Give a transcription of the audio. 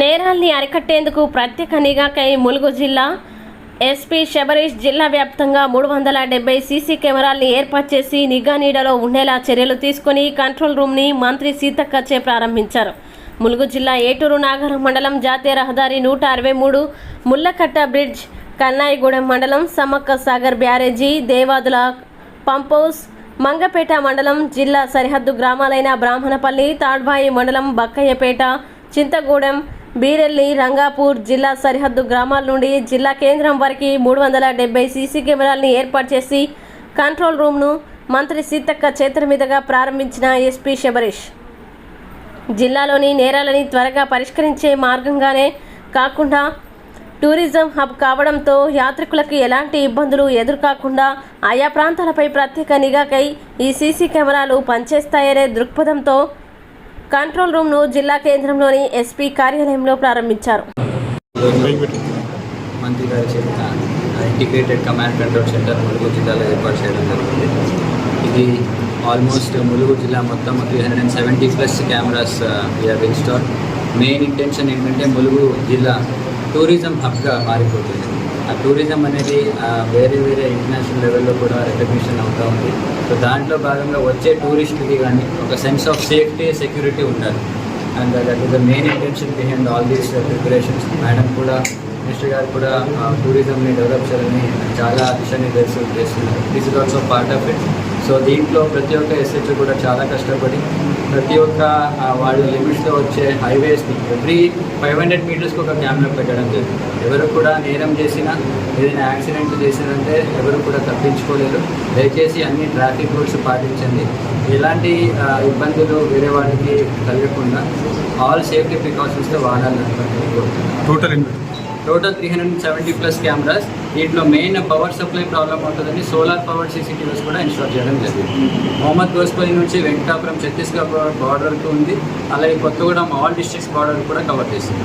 నేరాల్ని అరికట్టేందుకు ప్రత్యేక నిఘాకై ములుగు జిల్లా ఎస్పీ శబరీష్ జిల్లా వ్యాప్తంగా మూడు వందల డెబ్బై సీసీ కెమెరాల్ని ఏర్పాటు చేసి నిఘా నీడలో ఉండేలా చర్యలు తీసుకుని కంట్రోల్ రూమ్ని మంత్రి సీతక్కచ్చే ప్రారంభించారు. ములుగు జిల్లా ఏటూరు నాగరం మండలం జాతీయ రహదారి నూట అరవై మూడు ముల్లకట్ట బ్రిడ్జ్ కన్నాయిగూడెం మండలం సమ్మక్క సాగర్ బ్యారేజీ దేవాదుల పంపౌస్ మంగపేట మండలం జిల్లా సరిహద్దు గ్రామాలైన బ్రాహ్మణపల్లి తాడ్బాయి మండలం బక్కయ్యపేట చింతగూడెం బీరెల్లి రంగాపూర్ జిల్లా సరిహద్దు గ్రామాల నుండి జిల్లా కేంద్రం వరకు మూడు వందల డెబ్బై సీసీ కెమెరాల్ని ఏర్పాటు చేసి కంట్రోల్ రూమ్ను మంత్రి సీతక్క చేతుల మీదుగా ప్రారంభించిన ఎస్పీ శబరీష్. జిల్లాలోని నేరాలని త్వరగా పరిష్కరించే మార్గంగానే కాకుండా టూరిజం హబ్ కావడంతో యాత్రికులకు ఎలాంటి ఇబ్బందులు ఎదురుకాకుండా ఆయా ప్రాంతాలపై ప్రత్యేక నిఘాకై ఈ సీసీ కెమెరాలు పనిచేస్తాయనే దృక్పథంతో కంట్రోల్ రూమ్ను జిల్లా కేంద్రంలోని ఎస్పీ కార్యాలయంలో ప్రారంభించారు. మంత్రి గారి చేత integrated command control centre Mulugu జిల్లాలో ఏర్పాటు చేయడం జరిగింది. ఇది ఆల్మోస్ట్ ములుగు జిల్లా మొత్తం three hundred and seventy plus cameras we are install main intention ఏంటంటే ములుగు జిల్లా టూరిజం హబ్గా మారిపోతుంది. ఆ టూరిజం అనేది వేరే వేరే ఇంటర్నేషనల్ లెవెల్లో కూడా రికగ్నిషన్ అవుతూ ఉంది. సో దాంట్లో భాగంగా వచ్చే టూరిస్ట్కి కానీ ఒక సెన్స్ ఆఫ్ సేఫ్టీ సెక్యూరిటీ ఉండాలి. And that is the main intention behind all these preparations madam కూడా మినిస్టర్ గారు కూడా టూరిజంని డెవలప్ చేయాలని చాలా దిశానిర్దేశం చేస్తున్నారు. This is also part of it so దీంట్లో ప్రతి ఒక్క ఎస్హెచ్ కూడా చాలా కష్టపడి ప్రతి ఒక్క వాళ్ళ లిమిట్స్లో వచ్చే హైవేస్ని ఎవ్రీ ఫైవ్ హండ్రెడ్ మీటర్స్కి ఒక కెమెరా పెట్టడం జరిగింది. ఎవరు కూడా నేరం చేసినా ఏదైనా యాక్సిడెంట్ చేసినంటే ఎవరు కూడా తప్పించుకోలేరు దయచేసి అన్ని ట్రాఫిక్ రూల్స్ పాటించండి. ఎలాంటి ఇబ్బందులు వేరే వాళ్ళకి కలగకుండా ఆల్ సేఫ్టీ ప్రికాషన్స్తో వాడాలని total total three hundred seventy plus cameras దీంట్లో మెయిన్ పవర్ సప్లై ప్రాబ్లమ్ ఉంటుందని సోలార్ పవర్ సీసీటీవీస్ కూడా ఇన్స్టాల్ చేయడం జరిగింది. మొహమ్మద్ గోస్పల్లి నుంచి వెంకటాపురం ఛత్తీస్గఢ్ బార్డర్కు ఉంది. అలాగే కొత్తగూడెం ఆల్ డిస్ట్రిక్ట్స్ బార్డర్ కూడా కవర్ చేసింది.